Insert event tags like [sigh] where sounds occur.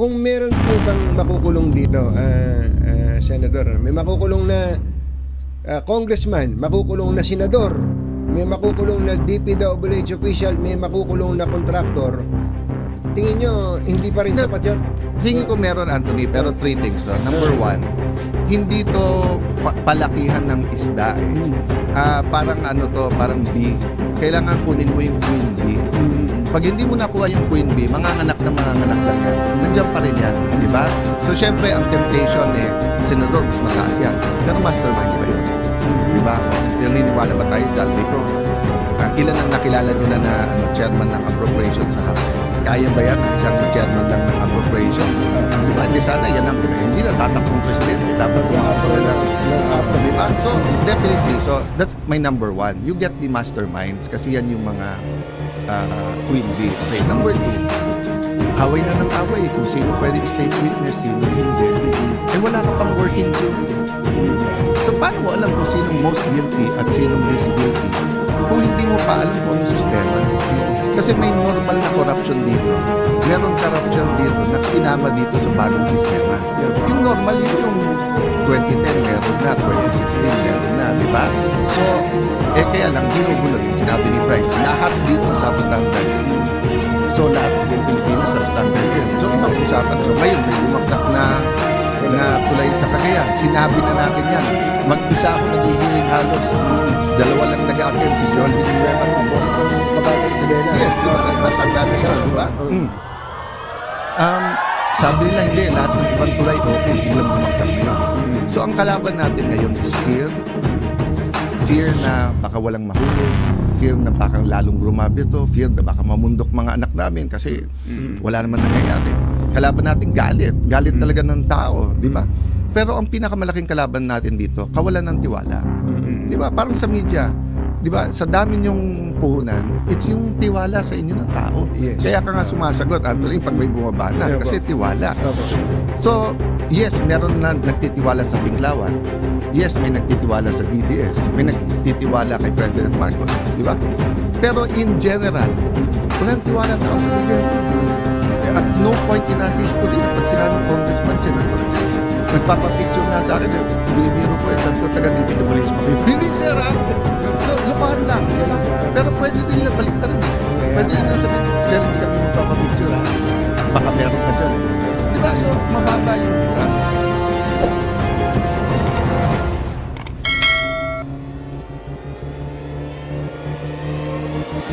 kung meron po bang makukulong dito, ah, ah, Senador, may makukulong na ah, congressman, makukulong na senador, may makukulong na DPWH official, may makukulong na contractor, tingin nyo, hindi pa rin sapat yun? Tingin ko meron, Anthony, pero three things. No? Number one, hindi to pa- palakihan ng isda eh. Ah, parang ano to, parang bee. Kailangan kunin mo yung queen bee. Pag hindi mo nakuha yung queen bee, manganganak na manganganak lang yan. Nandiyan pa rin yan, di ba? So, syempre, ang temptation eh, senador, mas mataas yan. Pero mastermind ba yun? Di ba? Naniniwala ba tayo sa dito? Ah, ilan ang nakilala nyo na na ano, chairman ng appropriation sa House? Kaya ba yan ang isang chairman lang ng appropriation? Di ba? Hindi sana yan ang hindi na tatakbong presidente. Dapat umakapag na lang. Di ba? So, definitely. So, that's my number one. You get the masterminds kasi yan yung mga ah, queen bee. Okay, number two. Away na ng away kung sino pwede state witness, sino hindi. Eh, wala ka pang working jury. So, paano mo alam kung sinong most guilty at sinong least guilty? Kung hindi mo pa alam kung ano sistema. Kasi may normal na corruption dito. Meron corruption dito na sinama dito sa bagong sistema. Yung normal yun yung 2010 meron na, 2016 meron na, di ba? So, eh kaya lang, ginugulo yung sinabi ni Bryce. Lahat dito substandard. So, lahat din. So, ibang usapan. So, ngayon, may bumaksak na na tulay sa Cagayan. Sinabi na natin yan. Mag-isa ako naghihiling halos. Dalawa lang nag-attend si John Villanueva. Kapatid si Lena. Yes, di ba? Matanda na siya, di ba? Mm. Um, sabi nila hindi, lahat ng ibang tulay okay, biglang bumaksak na yun. So ang kalaban natin ngayon is fear. Fear na baka walang mahuli. Fear na baka lalong grumabi to. Fear na baka mamundok mga anak namin kasi wala naman nangyayari. Kalaban natin galit. Galit talaga ng tao, di ba? Pero ang pinakamalaking kalaban natin dito, kawalan ng tiwala. Di ba? Parang sa media, di ba? Sa dami niyong puhunan, it's yung tiwala sa inyo ng tao. Yes. Kaya ka nga sumasagot, Anthony, pag may bumaba na. Opo. Kasi tiwala. So, yes, meron na nagtitiwala sa Binglawan. Yes, may nagtitiwala sa DDS. May nagtitiwala kay President Marcos. Di ba? Pero in general, walang tiwala tao sa gobyerno at no point in our history, pag sinabing congressman, senator, nagpapapicture nga sa akin, binibiro ko, eh, eh sabi ko, taga DPWs [laughs] pa. Hindi, sir, ha? So, lupahan lang, di ba? Pero pwede din nila balik na rin. Pwede nila sabihin, sir, hindi kami magpapapicture, ha? Baka meron ka